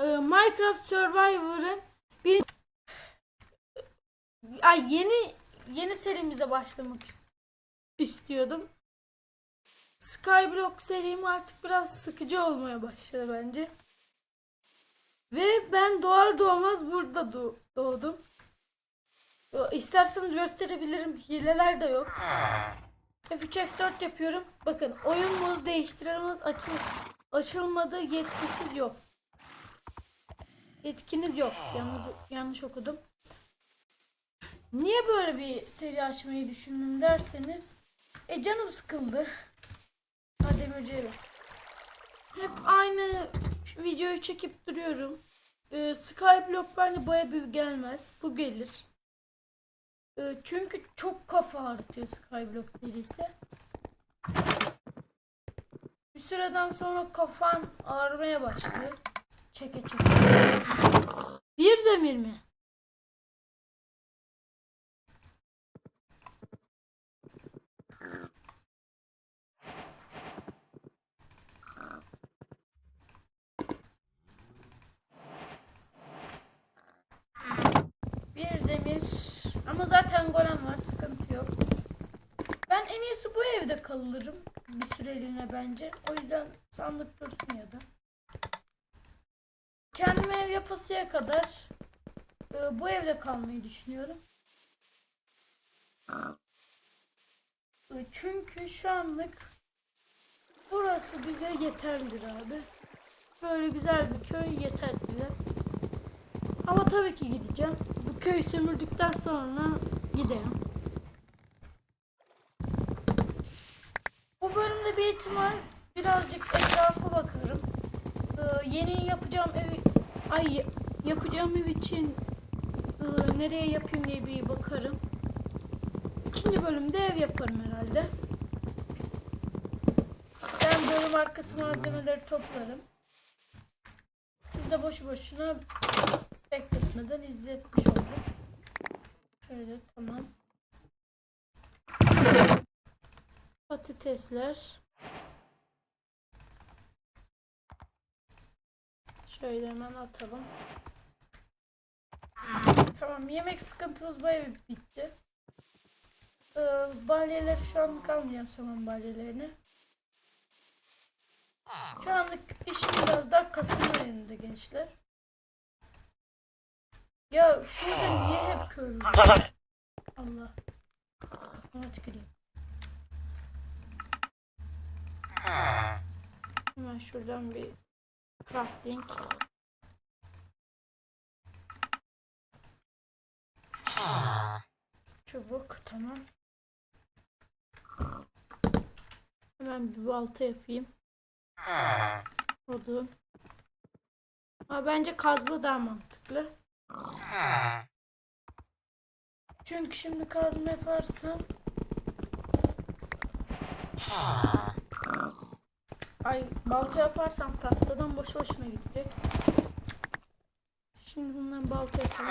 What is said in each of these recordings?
Ee, Minecraft Survivor'ın bir Ay yeni yeni serimize başlamak is- istiyordum. Skyblock serim artık biraz sıkıcı olmaya başladı bence. Ve ben doğar doğmaz burada doğ- doğdum. İsterseniz gösterebilirim. Hileler de yok. F3 F4 yapıyorum. Bakın oyun modu değiştiremez açıl açılmadı yetkisiz yok. Yetkiniz yok. Yalnız yanlış okudum. Niye böyle bir seri açmayı düşündüm derseniz e canım sıkıldı. Ha demirciye bak. Hep aynı videoyu çekip duruyorum. Ee, Skyblock bence baya bir gelmez. Bu gelir. Ee, çünkü çok kafa ağrıtıyor Skyblock serisi. Bir süreden sonra kafam ağrımaya başlıyor. Çeke çeke. Bir demir mi? Bir demir. Ama zaten golem var. Sıkıntı yok. Ben en iyisi bu evde kalırım. Bir süreliğine bence. O yüzden sandık dursun ya da. Kendime yapasıya kadar e, bu evde kalmayı düşünüyorum. E, çünkü şu anlık burası bize yeterlidir abi. Böyle güzel bir köy yeter bize. Ama tabii ki gideceğim. Bu köyü sömürdükten sonra giderim. Bu bölümde bir ihtimal birazcık etrafa bakarım. Ee, yeni yapacağım evi ay ya- yapacağım ev için e, nereye yapayım diye bir bakarım. İkinci bölümde ev yaparım herhalde. Ben bölüm arkası malzemeleri toplarım. Siz de boşu boşuna bekletmeden izletmiş oldum. Şöyle tamam. Patatesler. Şöyle hemen atalım. Tamam yemek sıkıntımız bayağı bitti. Ee, balyeleri şu anlık almayacağım saman balyelerini. Şu anlık işim biraz daha Kasım ayında gençler. Ya şurada niye hep köylü? Allah. Kafama tüküreyim. Hemen şuradan bir crafting. Çubuk tamam. Hemen bir balta yapayım. Odun. Ama bence kazma daha mantıklı. Çünkü şimdi kazma yaparsam Ay balta yaparsam tahtadan boş boşuna gidecek. Şimdi bundan balta yapalım.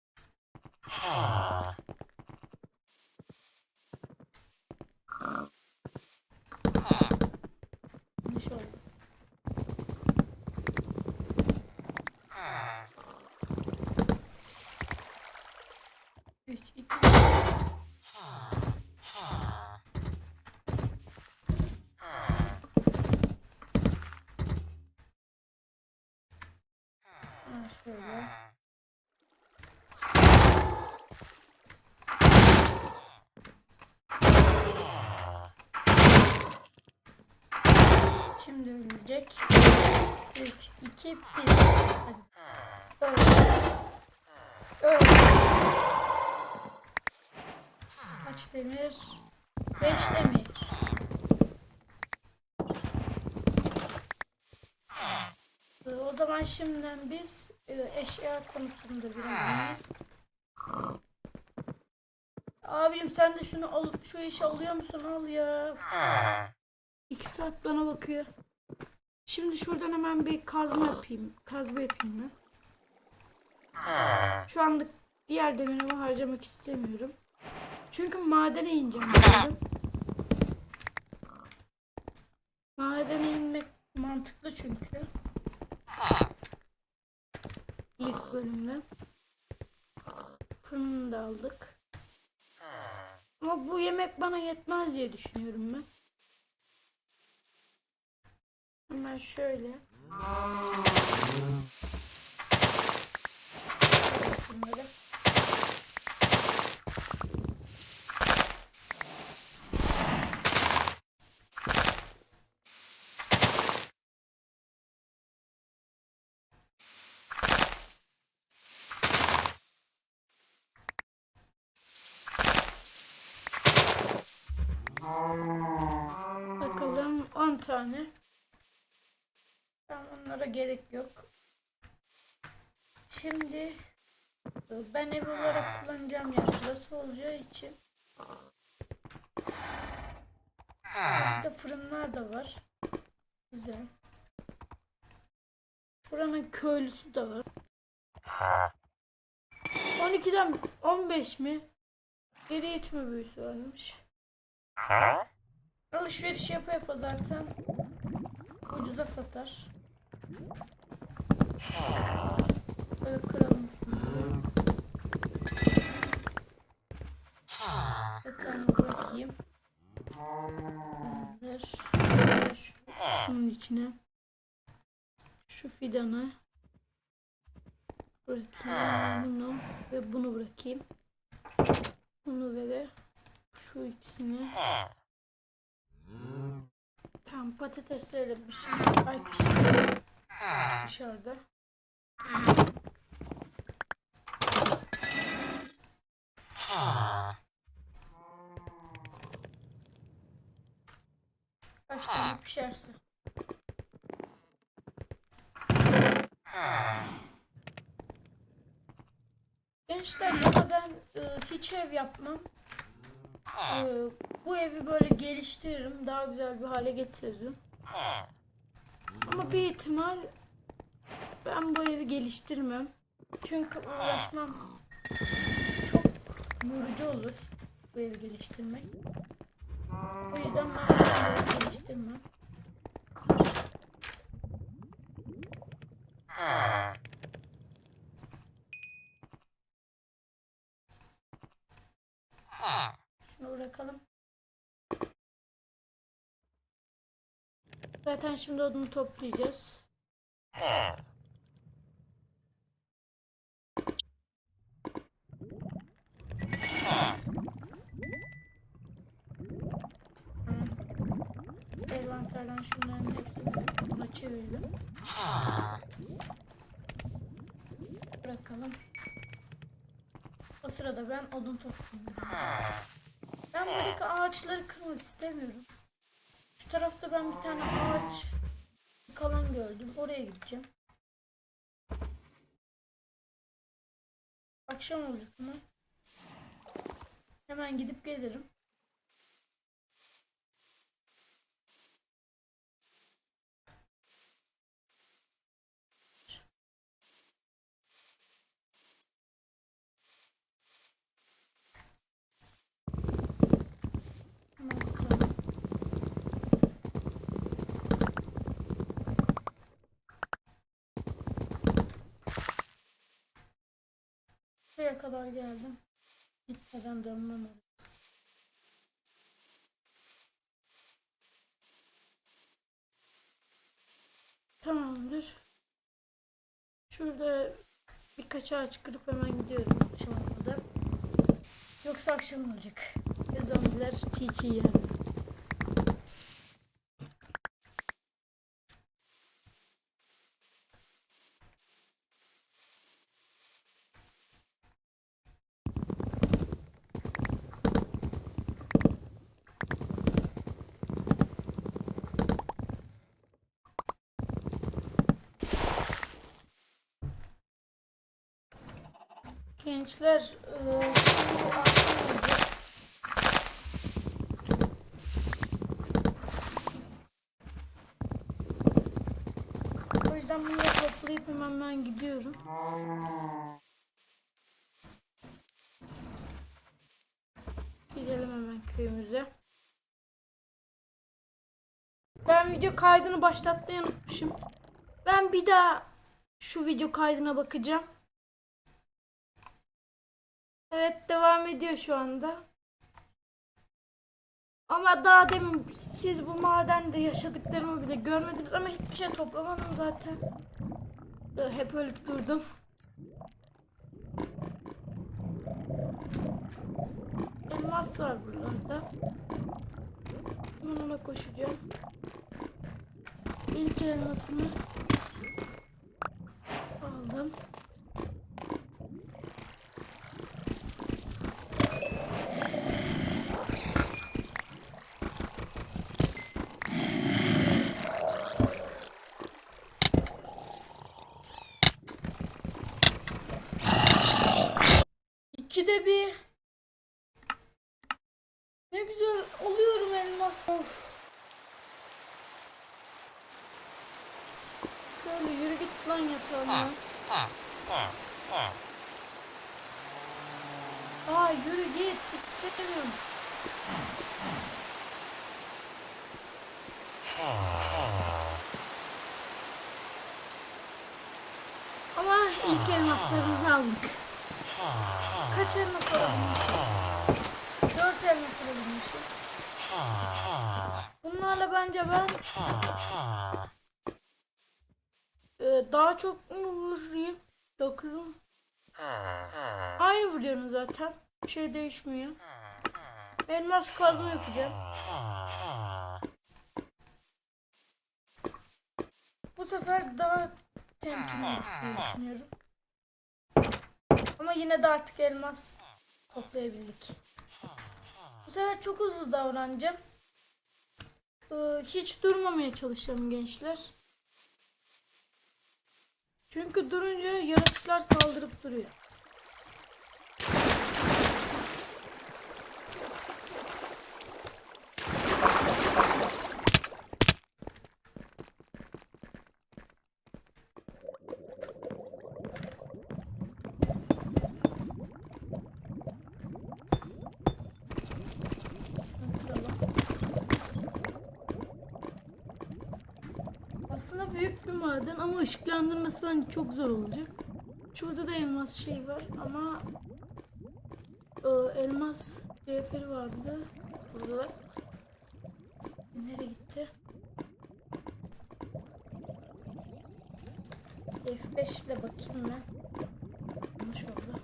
Ölecek. 3, 2, 1. Hadi. Öl. Kaç demir? 5 demir. Ee, O zaman şimdiden biz e, eşya konusunda biraz Abim sen de şunu al, şu işi alıyor musun? Al ya. İki saat bana bakıyor. Şimdi şuradan hemen bir kazma yapayım. Kazma yapayım ben. Şu anda diğer demirimi harcamak istemiyorum. Çünkü madene ineceğim. diyorum. madene inmek mantıklı çünkü. İlk bölümde. Fırını da aldık. Ama bu yemek bana yetmez diye düşünüyorum ben. Hemen şöyle. Şunları. Bakalım 10 tane. Gerek yok. Şimdi e, ben ev olarak kullanacağım yer burası olacağı için burada fırınlar da var. Güzel. Buranın köylüsü de var. 12'den 15 mi? Geri itme büyüsü varmış. Alışveriş yapa yapa zaten ucuza satar. Böyle kıralım şunu. Yatağımı bırakayım. Tamamdır. Şu- Şunun içine. Şu fidanı. Bırakayım. Bunu ve bunu bırakayım. Bunu ve de şu ikisini. Tamam patatesleri bir şey ay pişirelim dışarıda. Kaç tane pişerse. Gençler ya da ben e, hiç ev yapmam. E, bu evi böyle geliştiririm. Daha güzel bir hale getiririm. Ama bir ihtimal ben bu evi geliştirmem. Çünkü uğraşmam çok yorucu olur bu evi geliştirmek. O yüzden ben bu evi geliştirmem. Şunu bırakalım. Zaten şimdi odunu toplayacağız. Envanterden şunların hepsini buna çevirdim. Bırakalım. O sırada ben odun toplayayım. Ben buradaki ağaçları kırmak istemiyorum. Şu tarafta ben bir tane ağaç kalan gördüm. Oraya gideceğim. Akşam olacak ama. Hemen gidip gelirim. Hemen bakalım. Buraya kadar geldim. Gitmeden dönmem lazım. Tamamdır. Şurada birkaç ağaç kırıp hemen gidiyorum akşam olmadan. Yoksa akşam olacak. Ve zombiler çiğ çiğ yer. Gençler olacak. O yüzden bunları toplayıp hemen ben gidiyorum. Gidelim hemen köyümüze. Ben video kaydını başlatmayı unutmuşum. Ben bir daha şu video kaydına bakacağım. Evet devam ediyor şu anda. Ama daha demin siz bu madende yaşadıklarımı bile görmediniz ama hiçbir şey toplamadım zaten. Hep ölüp durdum. Elmas var buralarda. Ben ona koşacağım. İlk elmasımı aldım. İkide bir. Ne güzel oluyorum elmas. Of. Şöyle yürü git lan yatağına. Aa yürü git istemiyorum. Ama ilk elmaslarımızı aldık. Kaç elmas alabilmişim? Dört elmas alabilmişim. Bunlarla bence ben e, daha çok mu vurayım? Dokuzum. Aynı vuruyorum zaten. Bir şey değişmiyor. Elmas kazma yapacağım. Bu sefer daha temkinli düşünüyorum. Ama yine de artık elmas toplayabildik. Bu sefer çok hızlı davranacağım. Ee, hiç durmamaya çalışacağım gençler. Çünkü durunca yaratıklar saldırıp duruyor. Şunu kıralım. Aslında büyük bir maden ama ışıklandırması bence çok zor olacak. Şurada da elmas şey var ama e, elmas cevheri vardı. Burada. Nereye gitti? F5 ile bakayım ben. Yanlış oldu.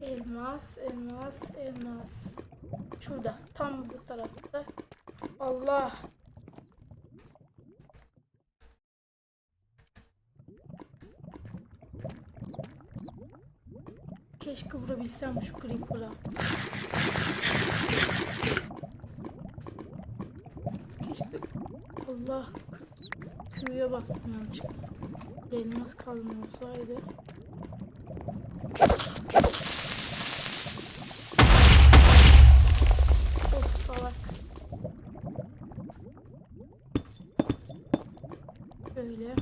Elmas, elmas, elmas. Şurada. Tam bu tarafta. Allah. Keşke vurabilsem şu creeper'a. Keşke... Allah. Q'ya bastım yanlışlıkla. Elmas kalma olsaydı. Of salak. Böyle.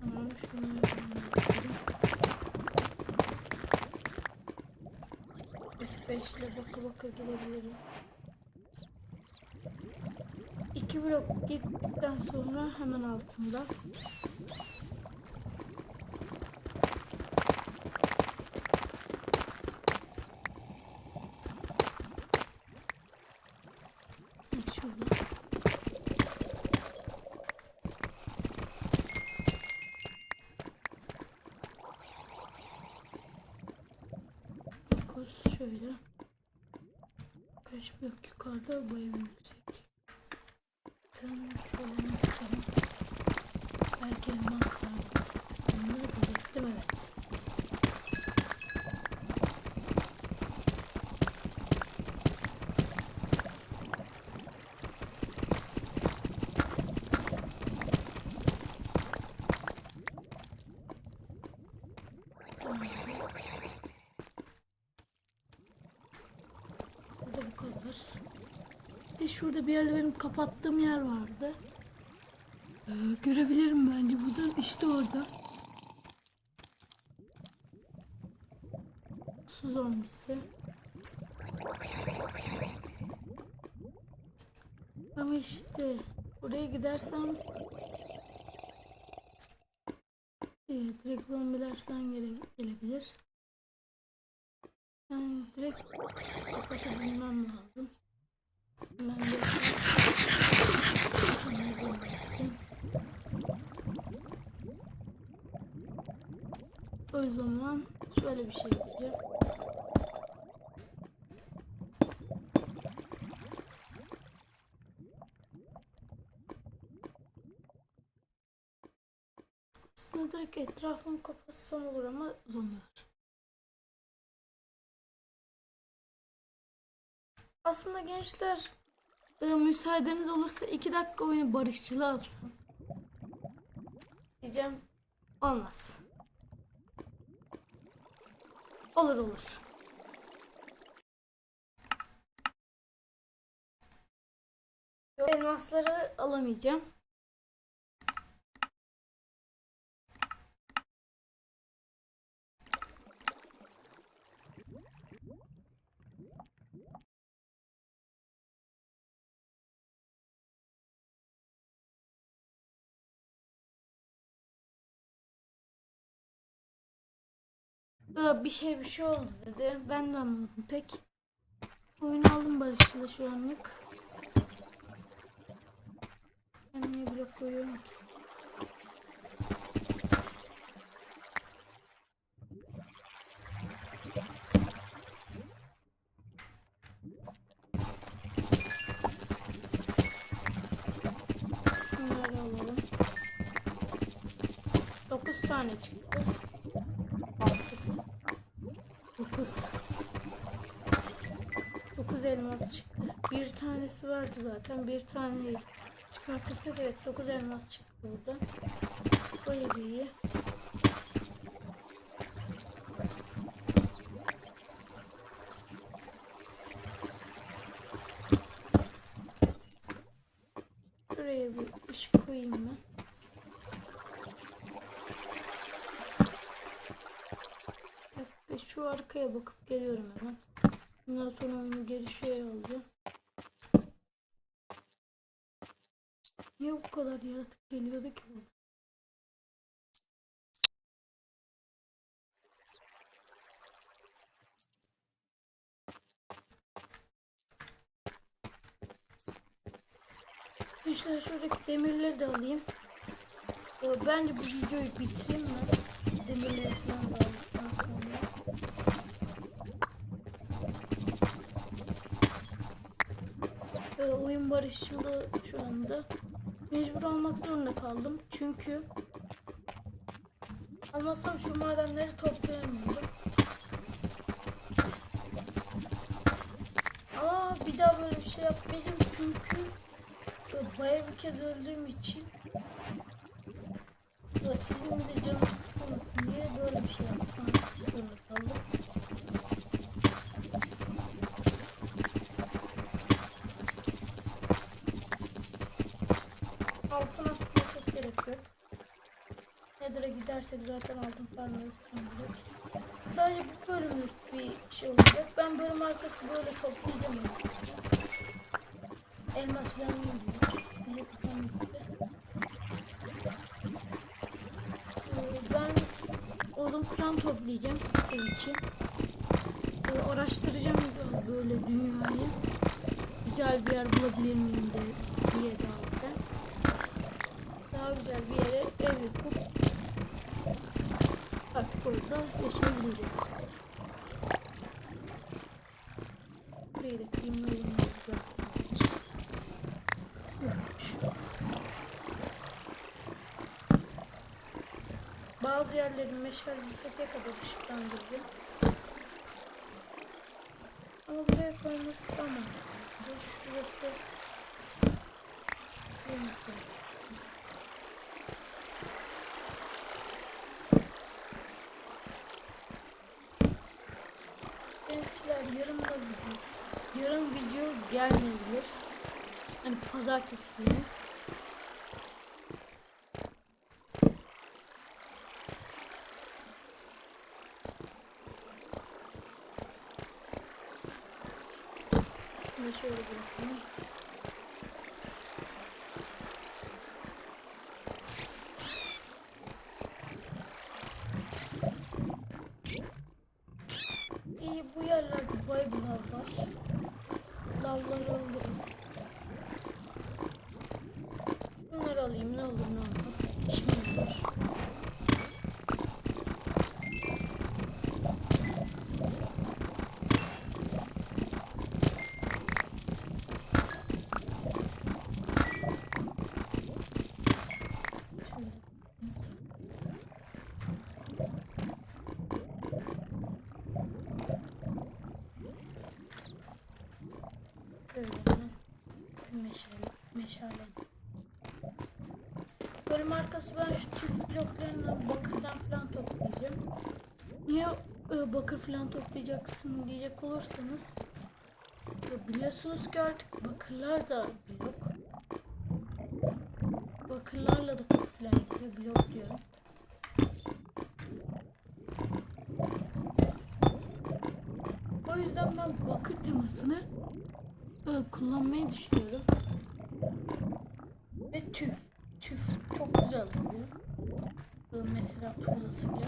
Tamam şunu yapalım. 5 ile baka baka gidebilirim. İki blok gittikten sonra hemen altında. Evet, Şurada. Dokuz şöyle. Kaç blok yukarıda bayağı yüksek. Tamam şöyle bakalım. Belki elmas var. Onları belirttim evet. Tamam. Burada bu kadar. Bir de şurada bir yerle benim kapattığım yer vardı. Ee, görebilirim bence buradan. İşte orada. Su zombisi. Ama işte buraya gidersem e, direkt zombiler falan gele- gelebilir. Yani direkt kapatabilmem lazım. Hemen bir Hemen gelsin. O zaman şöyle bir şey yapacağım. Aslında direkt etrafımı kapatsam olur ama zombi. Aslında gençler e, müsaadeniz olursa iki dakika oyunu barışçılı alsam. Diyeceğim olmaz. Olur olur. Elmasları alamayacağım. Bir şey bir şey oldu dedi. Ben de anlamadım pek. Oyunu aldım barışçıda şu anlık. Ben niye blok koyuyorum ki? Bunları alalım. 9 tane çıktı. 9 9 9 elmas çıktı. Bir tanesi vardı zaten. Bir tane çıkartırsak evet 9 elmas çıktı burada. Bayağı iyi. Şuraya bir ışık koyayım ben. Şu arkaya bakıp geliyorum hemen. Bundan sonra onu geri şeye alacağım. Niye bu kadar yaratık geliyordu ki burada? Gençler şuradaki demirleri de alayım. Bence bu videoyu bitireyim ben. Demirleri falan da aldıktan sonra. Barışçılı şu anda. Mecbur almak zorunda kaldım. Çünkü almazsam şu madenleri toplayamıyorum. Ama bir daha böyle bir şey yapmayacağım çünkü bayağı bir kez öldüğüm için sizin de canınız sıkılmasın diye böyle bir şey yapmak zorunda kaldım. Altın aslında çok gerek yok. Gidersek zaten altın falan alırız. Sadece bu bölümlük bir şey olacak. Ben bölüm arkası böyle toplayacağım. Elmas falan. Diyecek falan gitti. Ben odun falan toplayacağım ev için. Ee, Araştıracağım böyle dünyayı. Güzel bir yer bulabilir miyim de diye daha da. Daha güzel bir yere ev yapıp orada yaşayabileceğiz. Burayı da kıyımlayalım. Bazı yerlerin meşale listesine kadar ışıklandırdım. Ama buraya koyması da mantıklı. Şurası Yumurta. Gençler yarın da video. Yarın video gelmeyebilir. Hani pazartesi günü. şöyle bırakayım. İyi bu yerlerde bay bir lav var. Lavları alırız. Bunları alayım ne olur ne olmaz. İşime yarar. Böyle hemen meşale. Bölüm arkası ben şu tüf bloklarından bakırdan falan toplayacağım. Niye e, bakır falan toplayacaksın diyecek olursanız ya biliyorsunuz ki artık bakırlar da blok. Bakırlarla da falan yapıyor blok diyorum. O yüzden ben bakır temasını e, kullanmayı düşünüyorum. Ve tüf. Tüf çok güzel oluyor. E, Mesela. Bunu tutalım.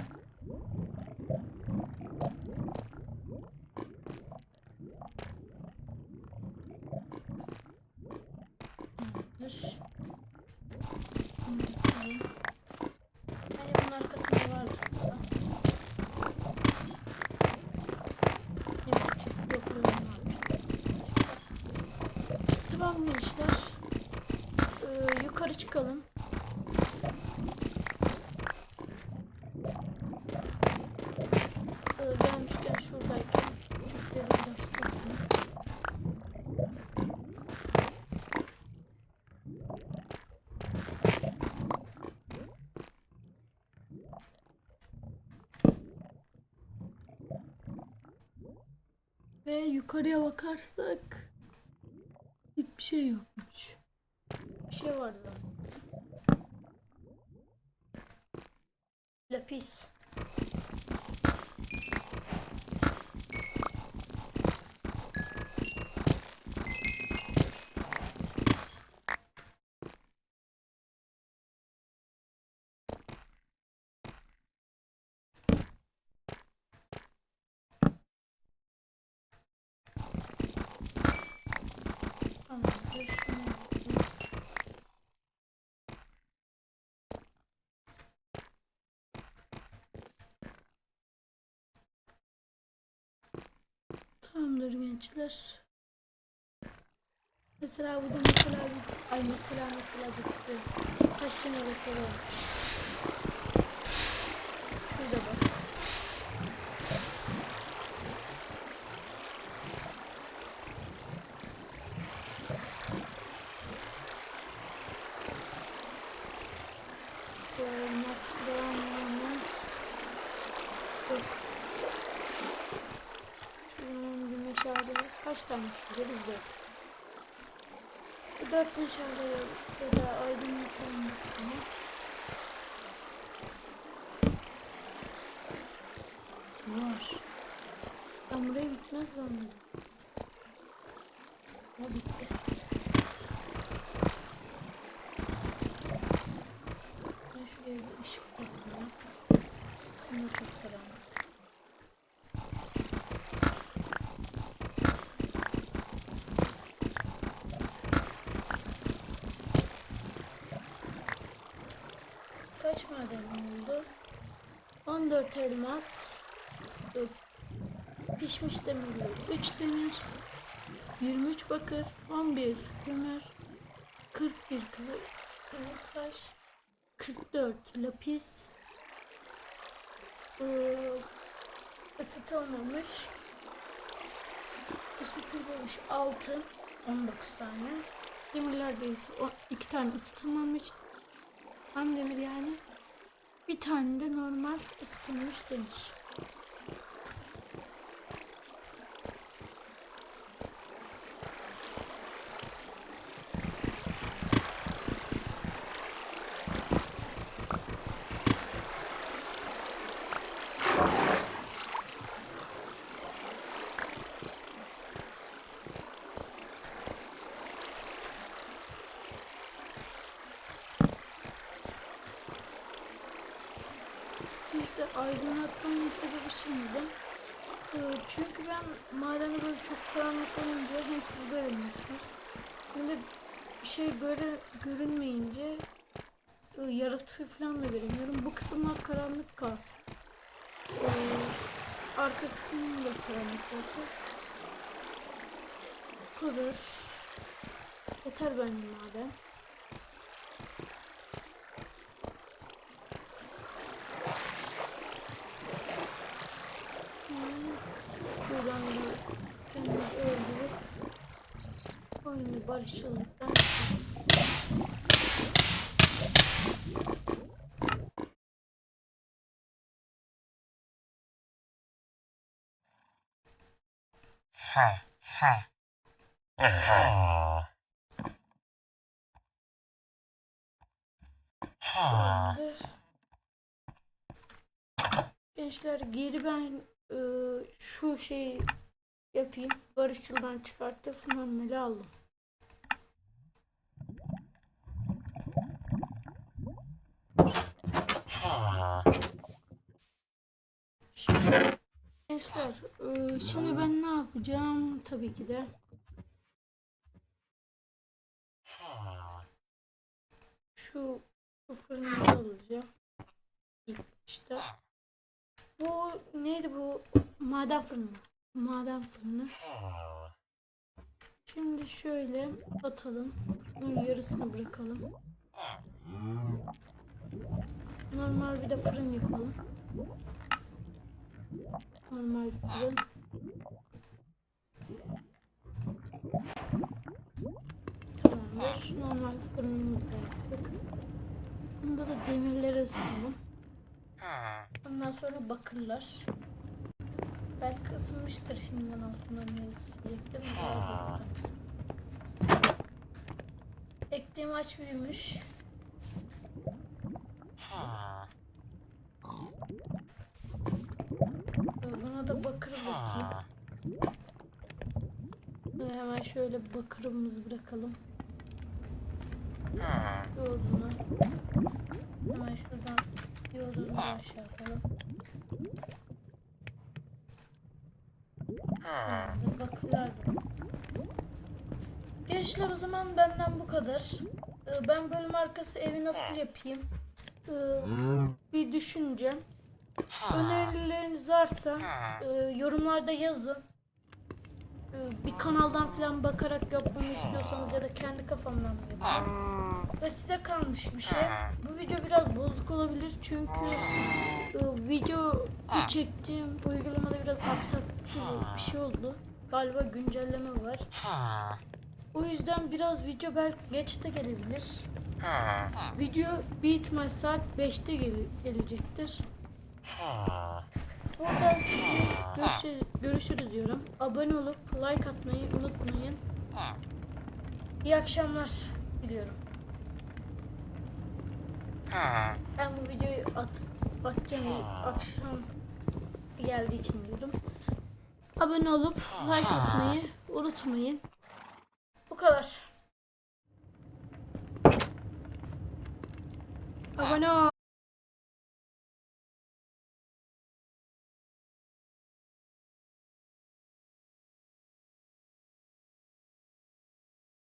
Hani arkasında gençler. Ee, yukarı çıkalım. Ee, gelmişken şuradayken çiftleri biraz toplayayım. Ve yukarıya bakarsak hiçbir şey yokmuş. Bir şey var zaten. Lapis. Tamamdır. Gençler. Mesela burada mesela ay mesela mesela kaç tane rekor var. Şurada bak. Olmaz. Devam edelim. Dur. Şunun bir meşale var. Kaç tane çıkacağız? Dört. Dört meşale ya da aydınlık olmasını. Var. Ben buraya bitmez zannediyorum. Ha bitti. Ben şuraya bir ışık yapayım. Aslında çok karanlık. Kaç maden oldu? 14 elmas. Pişmiş demirler. 3 demir. 23 bakır. 11 kömür. 41 kıvır, kıvır taş. 44 lapis. Ee, ısıtılmamış. Isıtılmamış altın. 19 tane. Demirler de ise 2 tane ısıtılmamış. Tam demir yani. Bir tane de normal ısıtılmış demir. Ee, arka kısmım da karanlık olsun. Bu kadar. Yeter bence maden. Hmm, Şuradan bir kendimi öldürüp oyunu barışçılıktan Tamamdır. Gençler geri ben e, şu şeyi yapayım. Barışçıldan çıkartıp normali aldım. Şimdi gençler e, şimdi ben ne yapacağım? Tabii ki de şu bu fırını alacağım. Başta. Bu neydi bu? Maden fırını. Maden fırını. Şimdi şöyle atalım. Bunun yarısını bırakalım. Normal bir de fırın yapalım. Normal fırın. Tamamdır. Normal fırınımızı yaptık. Bunda da demirleri ısıtalım. Ondan sonra bakırlar. Belki ısınmıştır şimdiden altından ne ısıtacaktım. Ektiğim aç büyümüş. Ee, Buna da bakır bakayım. Ee, Hemen şöyle bakırımızı bırakalım. Yoluna. Hemen şuradan yolunu aşağı. Tamamdır, Bakırlar. Gençler o zaman benden bu kadar. Ee, Ben bölüm arkası evi nasıl yapayım? Ee, Bir düşüneceğim. Önerileriniz varsa e, yorumlarda yazın. E, Bir kanaldan falan bakarak yapmamı istiyorsanız ya da kendi kafamdan. Ve size kalmış bir şey. Bu video biraz bozuk olabilir çünkü e, video çektiğim uygulamada biraz aksaklık gibi bir şey oldu. Galiba güncelleme var. O yüzden biraz video belki geç de gelebilir. Video bir ihtimal saat 5'te gele- gelecektir. Burada size görüşürüz, görüşürüz diyorum. Abone olup like atmayı unutmayın. İyi akşamlar diliyorum. Ben bu videoyu at, atacağım akşam geldiği için diyorum. Abone olup like atmayı unutmayın. Bu kadar. Abone ol.